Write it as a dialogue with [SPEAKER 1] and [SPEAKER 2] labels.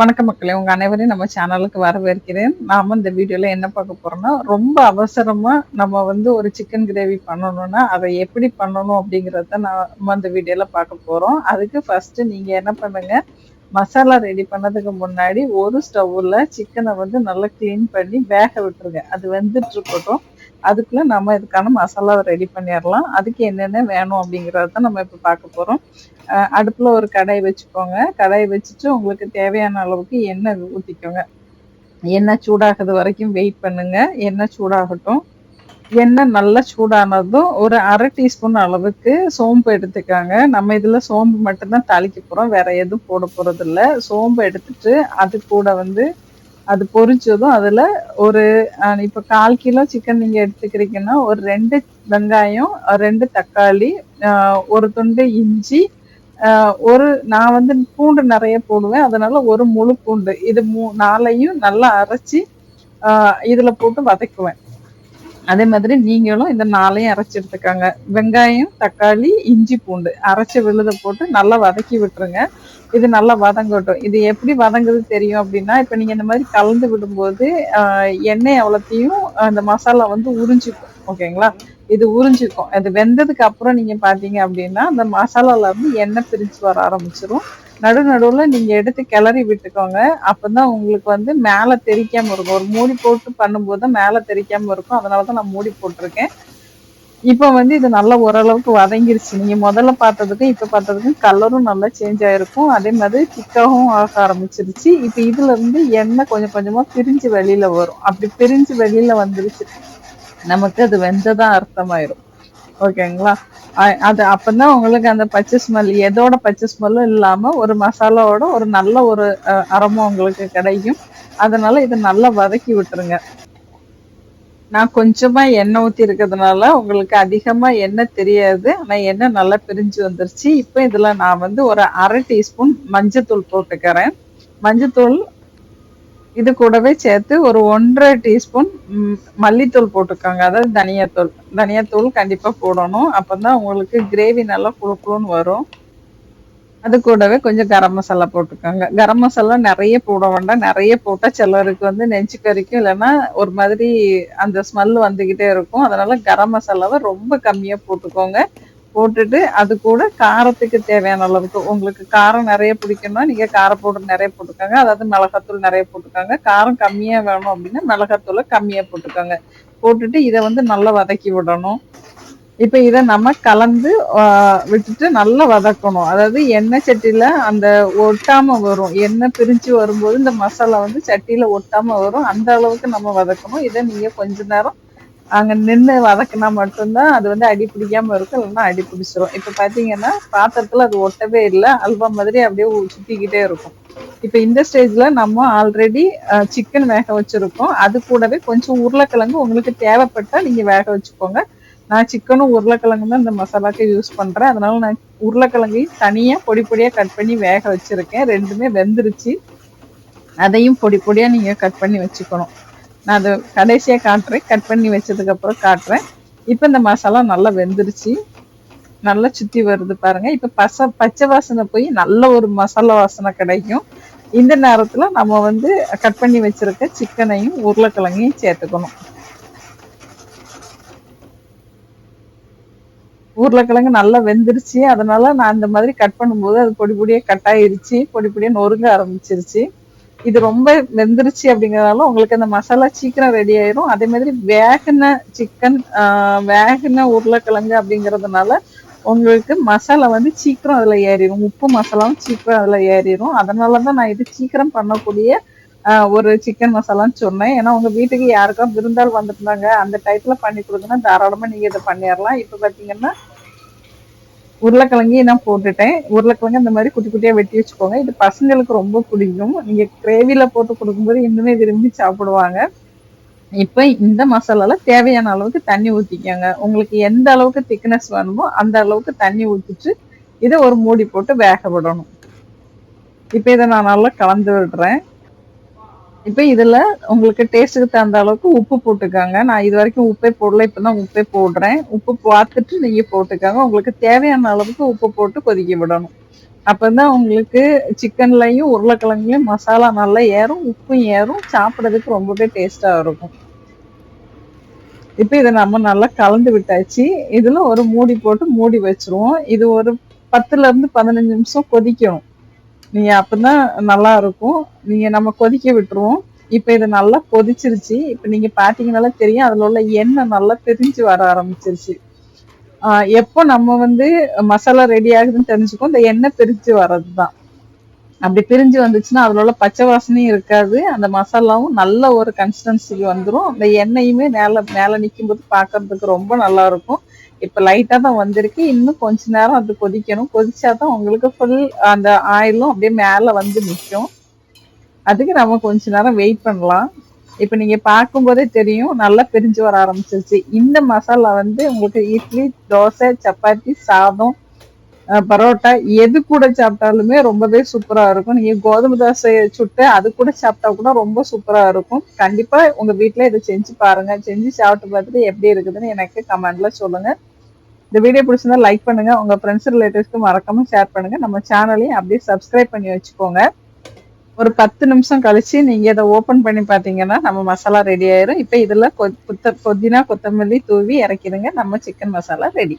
[SPEAKER 1] வணக்கம் மக்களே உங்க அனைவரையும் நம்ம சேனலுக்கு வரவேற்கிறேன். நாம இந்த வீடியோல என்ன பார்க்க போறோம்னா ரொம்ப அவசரமா நம்ம வந்து ஒரு சிக்கன் கிரேவி பண்ணணும்னா அதை எப்படி பண்ணணும் அப்படிங்கறத நம்ம இந்த வீடியோல பார்க்க போறோம். அதுக்கு ஃபர்ஸ்ட் நீங்க என்ன பண்ணுங்க மசாலா ரெடி பண்ணதுக்கு முன்னாடி ஒரு ஸ்டவ்ல சிக்கனை வந்து நல்லா க்ளீன் பண்ணி வேக விட்டுருங்க. அது வந்துட்டு இருக்கட்டும். அதுக்குள்ள நம்ம இதுக்கான மசாலாவை ரெடி பண்ணிடலாம். அதுக்கு என்னென்ன வேணும் அப்படிங்கறத நம்ம இப்போ பார்க்க போகிறோம் அடுப்பில் ஒரு கடாய் வச்சுக்கோங்க. கடாய் வச்சுட்டு உங்களுக்கு தேவையான அளவுக்கு எண்ணெய் ஊற்றிக்கோங்க எண்ணெய் சூடாகுது வரைக்கும் வெயிட் பண்ணுங்க. எண்ணெய் சூடாகட்டும். எண்ணெய் நல்லா சூடானதும் ஒரு அரை டீஸ்பூன் அளவுக்கு சோம்பு எடுத்துக்காங்க. நம்ம இதில் சோம்பு மட்டும்தான் தாளிக்க போகிறோம் வேற எதுவும் போட போகிறதில்ல சோம்பு எடுத்துட்டு அது கூட வந்து அது பொரிச்சதும் அதில் ஒரு இப்போ கால் கிலோ சிக்கன் நீங்கள் எடுத்துக்கிறீங்கன்னா ஒரு ரெண்டு வெங்காயம் ரெண்டு தக்காளி ஒரு துண்டு இஞ்சி ஒரு நான் வந்து பூண்டு நிறைய போடுவேன். அதனால ஒரு முழு பூண்டு. இது மூ நாளையும் நல்லா அரைச்சி இதில் போட்டு வதக்குவேன். அதே மாதிரி நீங்களும் இந்த நாளையும் அரைச்சி எடுத்துக்கோங்க. வெங்காயம் தக்காளி இஞ்சி பூண்டு அரைச்ச விழுத போட்டு நல்லா வதக்கி விட்டுருங்க. இது நல்லா வதங்கட்டும். இது எப்படி வதங்குது தெரியும் அப்படின்னா இப்போ நீங்க இந்த மாதிரி கலந்து விடும்போது ஆஹ், எண்ணெய் அவ்வளோத்தையும் அந்த மசாலா வந்து உறிஞ்சிக்கும். ஓகேங்களா? இது உறிஞ்சிக்கும். அது வெந்ததுக்கு அப்புறம் நீங்க பார்த்தீங்க அப்படின்னா அந்த மசாலால வந்து எண்ணெய் பிரிஞ்சு வர ஆரம்பிச்சிடும் நடு நடுவில் நீங்கள் எடுத்து கிளறி விட்டுக்கோங்க. அப்பதான் உங்களுக்கு வந்து மேலே தெரிக்காமல் இருக்கும். ஒரு மூடி போட்டு பண்ணும்போது தான் மேலே தெரிக்காமல் இருக்கும். அதனாலதான் நான் மூடி போட்டிருக்கேன். இப்போ வந்து இது நல்லா ஓரளவுக்கு வதங்கிருச்சு. நீங்கள் முதல்ல பார்த்ததுக்கும் இப்போ பார்த்ததுக்கும் கலரும் நல்லா சேஞ்ச் ஆகிருக்கும் அதே மாதிரி திக்காகவும் ஆக ஆரம்பிச்சிருச்சு. இப்போ இதுலேருந்து எண்ணெய் கொஞ்சம் கொஞ்சமாக பிரிஞ்சு வெளியில் வரும். அப்படி பிரிஞ்சு வெளியில் வந்துருச்சு. நமக்கு அது வெந்ததா அர்த்தமாயிரும். ஓகேங்களா? அது அப்பதான் உங்களுக்கு அந்த பச்சை ஸ்மெல் எதோட பச்சை ஸ்மெல்லும் இல்லாம ஒரு மசாலாவோட ஒரு நல்ல ஒரு அரமும் உங்களுக்கு கிடைக்கும். அதனால இதை நல்லா வதக்கி விட்டுருங்க. நான் கொஞ்சமா எண்ணெய் ஊத்தி இருக்கிறதுனால உங்களுக்கு அதிகமா எண்ணெய் தெரியாது. ஆனா எண்ணெய் நல்லா பிரிஞ்சு வந்துருச்சு. இப்போ இதுல நான் வந்து ஒரு அரை டீஸ்பூன் மஞ்சத்தூள் போட்டுக்கிறேன். மஞ்சத்தூள் இது கூடவே சேர்த்து ஒரு ஒன்றரை டீஸ்பூன் மல்லித்தூள் போட்டுக்கோங்க அதாவது தனியாத்தூள். தனியாத்தூள் கண்டிப்பாக போடணும். அப்போ தான் உங்களுக்கு கிரேவி நல்லா குழுக்குழுன்னு வரும். அது கூடவே கொஞ்சம் கரம் மசாலா போட்டுக்கோங்க கரம் மசாலா நிறைய போட வேண்டாம். நிறைய போட்டால் சிலருக்கு வந்து நெஞ்சு கறிக்கும் இல்லைன்னா ஒரு மாதிரி அந்த ஸ்மெல் வந்துக்கிட்டே இருக்கும். அதனால் கரம் மசாலாவை ரொம்ப கம்மியாக போட்டுக்கோங்க. போட்டுட்டு அது கூட காரத்துக்கு தேவையான அளவுக்கு. உங்களுக்கு காரம் நிறைய பிடிக்கணும்னா நீங்க கார பவுடர் நிறைய போட்டுக்கோங்க. அதாவது மிளகாத்தூள் நிறைய போட்டுக்கோங்க. காரம் கம்மியா வேணும் அப்படின்னா மிளகாத்தூளை கம்மியா போட்டுக்கோங்க. போட்டுட்டு இதை வந்து நல்லா வதக்கி விடணும். இப்ப இதை நம்ம கலந்து விட்டுட்டு நல்லா வதக்கணும். அதாவது எண்ணெய் சட்டியில அந்த ஒட்டாம வரும். எண்ணெய் பிரிஞ்சு வரும்போது இந்த மசாலா வந்து சட்டியில ஒட்டாம வரும். அந்த அளவுக்கு நம்ம வதக்கணும். இதை நீங்க கொஞ்ச நேரம் அங்க நின்று வதக்குனா மட்டும்தான் அது வந்து அடி பிடிக்காம இருக்கும் இல்லைன்னா அடி பிடிச்சிரும். இப்ப பாத்தீங்கன்னா பாத்திரத்துல அது ஒட்டவே இல்லை அல்வா மாதிரி அப்படியே சுற்றிக்கிட்டே சுத்திக்கிட்டே இருக்கும். இப்ப இந்த ஸ்டேஜ்ல நம்ம ஆல்ரெடி சிக்கன் வேக வச்சிருக்கோம். அது கூடவே கொஞ்சம் உருளைக்கிழங்கு உங்களுக்கு தேவைப்பட்டா நீங்க வேக வச்சுக்கோங்க. நான் சிக்கனும் உருளைக்கிழங்கு தான் இந்த மசாலாக்கு யூஸ் பண்றேன். அதனால நான் உருளைக்கிழங்கையும் தனியா பொடி பொடியா கட் பண்ணி வேக வச்சிருக்கேன். ரெண்டுமே வெந்துருச்சு. அதையும் பொடி பொடியா நீங்க கட் பண்ணி வச்சுக்கணும். நான் அதை கடைசியா காட்டுறேன். கட் பண்ணி வச்சதுக்கப்புறம் காட்டுறேன். இப்போ இந்த மசாலா நல்லா வெந்துருச்சு. நல்லா சுற்றி வருது பாருங்க. இப்போ பச பச்சை வாசனை போய் நல்ல ஒரு மசாலா வாசனை கிடைக்கும். இந்த நேரத்துல நம்ம வந்து கட் பண்ணி வச்சிருக்க சிக்கனையும் உருளைக்கிழங்கையும் சேர்த்துக்கணும். உருளைக்கிழங்கு நல்லா வெந்துருச்சு. அதனால நான் இந்த மாதிரி கட் பண்ணும்போது அது பொடி பொடியாக கட் ஆயிருச்சு. பொடி பொடியா நொறுங்க ஆரம்பிச்சிருச்சு. இது ரொம்ப வெந்துருச்சு அப்படிங்கறதால உங்களுக்கு அந்த மசாலா சீக்கிரம் ரெடி ஆயிரும். அதே மாதிரி வேகின சிக்கன் வேகின உருளைக்கிழங்கு அப்படிங்கறதுனால உங்களுக்கு மசாலா வந்து சீக்கிரம் அதுல ஏறிடும் உப்பு மசாலாவும் சீக்கிரம் அதுல ஏறிடும் அதனாலதான் நான் இது சீக்கிரம் பண்ணக்கூடிய ஒரு சிக்கன் மசாலான்னு சொன்னேன். ஏன்னா உங்க வீட்டுக்கு யாருக்கா விருந்தாள் வந்திருந்தாங்க அந்த டைத்தில் பண்ணி கொடுங்கன்னா தாராளமா நீங்க இதை பண்ணிடலாம். இப்ப பாத்தீங்கன்னா உருளைக்கிழங்கையும் நான் போட்டுட்டேன். உருளைக்கிழங்கு இந்த மாதிரி குட்டி குட்டியா வெட்டி வச்சுக்கோங்க. இது பசங்களுக்கு ரொம்ப பிடிக்கும். நீங்க கிரேவில போட்டு கொடுக்கும்போது இன்னுமே விரும்பி சாப்பிடுவாங்க. இப்ப இந்த மசாலால தேவையான அளவுக்கு தண்ணி ஊத்திக்கோங்க. உங்களுக்கு எந்த அளவுக்கு திக்னஸ் வேணுமோ அந்த அளவுக்கு தண்ணி ஊத்திட்டு இதை ஒரு மூடி போட்டு வேக விடணும். இப்ப இதை நான் நல்லா கலந்து விடுறேன். இப்போ இதில் உங்களுக்கு டேஸ்ட்டுக்கு தகுந்த அளவுக்கு உப்பு போட்டுக்காங்க. நான் இது வரைக்கும் உப்பே போடல இப்பதான் உப்பே போடுறேன். உப்பு பார்த்துட்டு நீங்கள் போட்டுக்காங்க. உங்களுக்கு தேவையான அளவுக்கு உப்பு போட்டு கொதிக்க விடணும். அப்போ தான் உங்களுக்கு சிக்கன்லையும் உருளைக்கிழங்குலையும் மசாலா நல்லா ஏறும் உப்பும் ஏறும் சாப்பிட்றதுக்கு ரொம்பவே டேஸ்ட்டாக இருக்கும். இப்போ இதை நம்ம நல்லா கலந்து விட்டாச்சு. இதில் ஒரு மூடி போட்டு மூடி வச்சுருவோம். இது ஒரு பத்துலேருந்து பதினஞ்சு நிமிஷம் கொதிக்கணும். நீங்க அப்பதான் நல்லா இருக்கும் நீங்க நம்ம கொதிக்க விட்டுருவோம். இப்ப இது நல்லா கொதிச்சிருச்சு. இப்ப நீங்க பாத்தீங்கன்னால தெரியும். அதுல உள்ள எண்ணெய் நல்லா பிரிஞ்சு வர ஆரம்பிச்சிருச்சு. ஆஹ் எப்போ நம்ம வந்து மசாலா ரெடி ஆகுதுன்னு தெரிஞ்சுக்கோ இந்த எண்ணெய் பிரிஞ்சு வர்றதுதான். அப்படி பிரிஞ்சு வந்துச்சுன்னா அதுல உள்ள பச்சை வாசனையும் இருக்காது. அந்த மசாலாவும் நல்ல ஒரு கன்சிஸ்டன்சிக்கு வந்துடும் அந்த எண்ணெயுமே மேல மேல நிற்கும் போது பாக்குறதுக்கு ரொம்ப நல்லா இருக்கும் இப்ப லைட்டா தான் வந்திருக்கு. இன்னும் கொஞ்ச நேரம் அது கொதிக்கணும். கொதிச்சாதான் உங்களுக்கு ஃபுல் அந்த ஆயிலும் அப்படியே மேல வந்து நிற்கும் அதுக்கு நம்ம கொஞ்ச நேரம் வெயிட் பண்ணலாம். இப்ப நீங்க பார்க்கும்போதே தெரியும் நல்லா பிரிஞ்சு வர ஆரம்பிச்சிருச்சு. இந்த மசாலா வந்து உங்களுக்கு இட்லி தோசை சப்பாத்தி சாதம் பரோட்டா எது கூட சாப்பிட்டாலுமே ரொம்பவே சூப்பரா இருக்கும். நீங்க கோதுமை தோசையை சுட்டு அது கூட சாப்பிட்டா கூட ரொம்ப சூப்பரா இருக்கும். கண்டிப்பா உங்க வீட்டில் இதை செஞ்சு பாருங்க. செஞ்சு சாப்பிட்டு பார்த்துட்டு எப்படி இருக்குதுன்னு எனக்கு கமெண்ட்ல சொல்லுங்க. இந்த வீடியோ பிடிச்சிருந்தா லைக் பண்ணுங்க. உங்க ஃப்ரெண்ட்ஸ் ரிலேட்டிவ்ஸ்க்கு மறக்காம ஷேர் பண்ணுங்க. நம்ம சேனலையும் அப்படியே சப்ஸ்கிரைப் பண்ணி வச்சுக்கோங்க. ஒரு பத்து நிமிஷம் கழிச்சு நீங்க இதை ஓபன் பண்ணி பாத்தீங்கன்னா நம்ம மசாலா ரெடி ஆயிரும். இப்ப இதுல கொ- புத்த புதினா கொத்தமல்லி தூவி இறக்கிடுங்க. நம்ம சிக்கன் மசாலா ரெடி